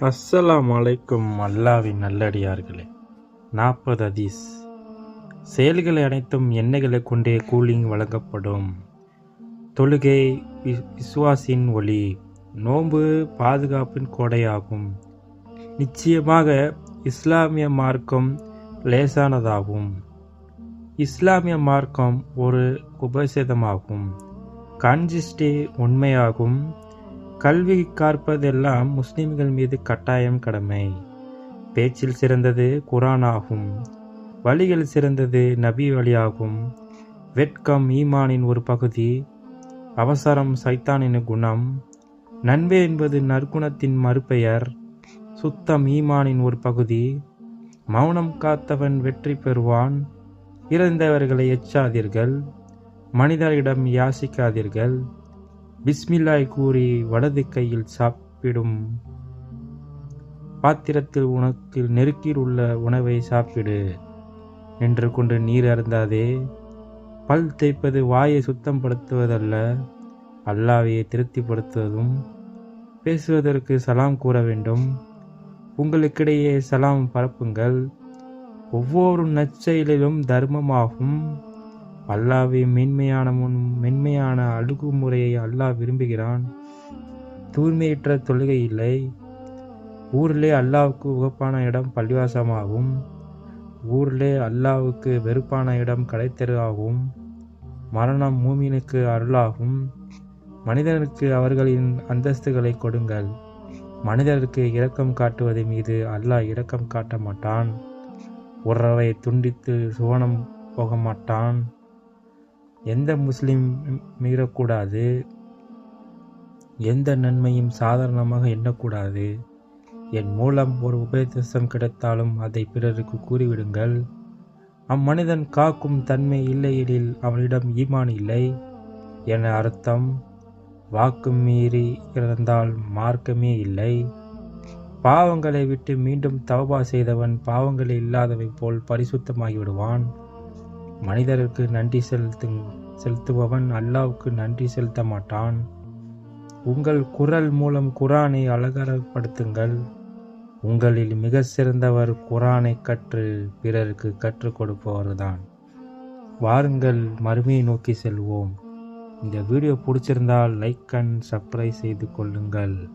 அஸ்ஸலாம் அலைக்கும் அல்லாவின் நல்லடியார்களே. நாற்பது அதீஸ் செயல்கள் அனைத்தும் எண்ணெய்களை கொண்டே கூலிங் வழங்கப்படும். தொழுகை விசுவாசின் ஒளி நோன்பு பாதுகாப்பின் கோடையாகும். நிச்சயமாக இஸ்லாமிய மார்க்கம் லேசானதாகும். இஸ்லாமிய மார்க்கம் ஒரு உபசேதமாகும். கான்ஜிஸ்டே உண்மையாகும். கல்வி காற்பதெல்லாம் முஸ்லிம்கள் மீது கட்டாயம் கடமை. பேச்சில் சிறந்தது குரான் ஆகும் வழிகள் சிறந்தது நபி வழியாகும். வெட்கம் ஈமானின் ஒரு பகுதி. அவசரம் சைத்தானின் குணம். நன்மை என்பது நற்குணத்தின் மறுபெயர். சுத்தம் ஈமானின் ஒரு பகுதி. மௌனம் காத்தவன் வெற்றி பெறுவான். இறந்தவர்களை எச்சாதீர்கள். மனிதரிடம் யாசிக்காதீர்கள். பிஸ்மில்லாய் கூறி வலது கையில் சாப்பிடும் பாத்திரத்தில் உனக்கு நெருக்கில் உள்ள உணவை சாப்பிடு நின்று கொண்டு நீர் அருந்தாதே. பல் தேய்ப்பது வாயை சுத்தப்படுத்துவதல்ல அல்லாவையை திருப்திப்படுத்துவதும் பேசுவதற்கு சலாம் கூற வேண்டும். உங்களுக்கிடையே சலாம் பரப்புங்கள். ஒவ்வொரு நற்செயலிலும் தர்மமாகும். அல்லாவே மென்மையான முன் மென்மையான அழுகுமுறையை அல்லாஹ் விரும்புகிறான். தூய்மையற்ற தொழுகை இல்லை. ஊரிலே அல்லாவுக்கு உகப்பான இடம் பள்ளிவாசமாகும். ஊரிலே அல்லாவுக்கு வெறுப்பான இடம் கடைத்தெருவாகும். மரணம் மூமினுக்கு அருளாகும். மனிதனுக்கு அவர்களின் அந்தஸ்துகளை கொடுங்கள். மனிதருக்கு இரக்கம் காட்டுவதை மீது அல்லாஹ் இரக்கம் காட்ட மாட்டான். உறவை துண்டித்து சுவனம் போக மாட்டான். எந்த முஸ்லீம் மீறக்கூடாது. எந்த நன்மையும் சாதாரணமாக எண்ணக்கூடாது. என் மூலம் ஒரு உபதேசம் கிடைத்தாலும் அதை பிறருக்கு கூறிவிடுங்கள். அம்மனிதன் காக்கும் தன்மை இல்லையெனில் அவனிடம் ஈமான் இல்லை. என அர்த்தம் வாக்கு மீறி இறந்தால் மார்க்கமே இல்லை. பாவங்களை விட்டு மீண்டும் தவபா செய்தவன் பாவங்களை இல்லாதவை போல் பரிசுத்தமாகி விடுவான் மனிதருக்கு நன்றி செலுத்துங்கள் செலுத்துபவன் அல்லாவுக்கு நன்றி செலுத்த மாட்டான் உங்கள் குரல் மூலம் குரானை அலங்காரப்படுத்துங்கள் உங்களில் மிக சிறந்தவர் குரானை கற்று பிறருக்கு கற்றுக் கொடுப்பவர்தான். வாருங்கள் மறுமையை நோக்கி செல்வோம். இந்த வீடியோ பிடிச்சிருந்தால் லைக் அண்ட் சப்ஸ்கிரைப் செய்து கொள்ளுங்கள்.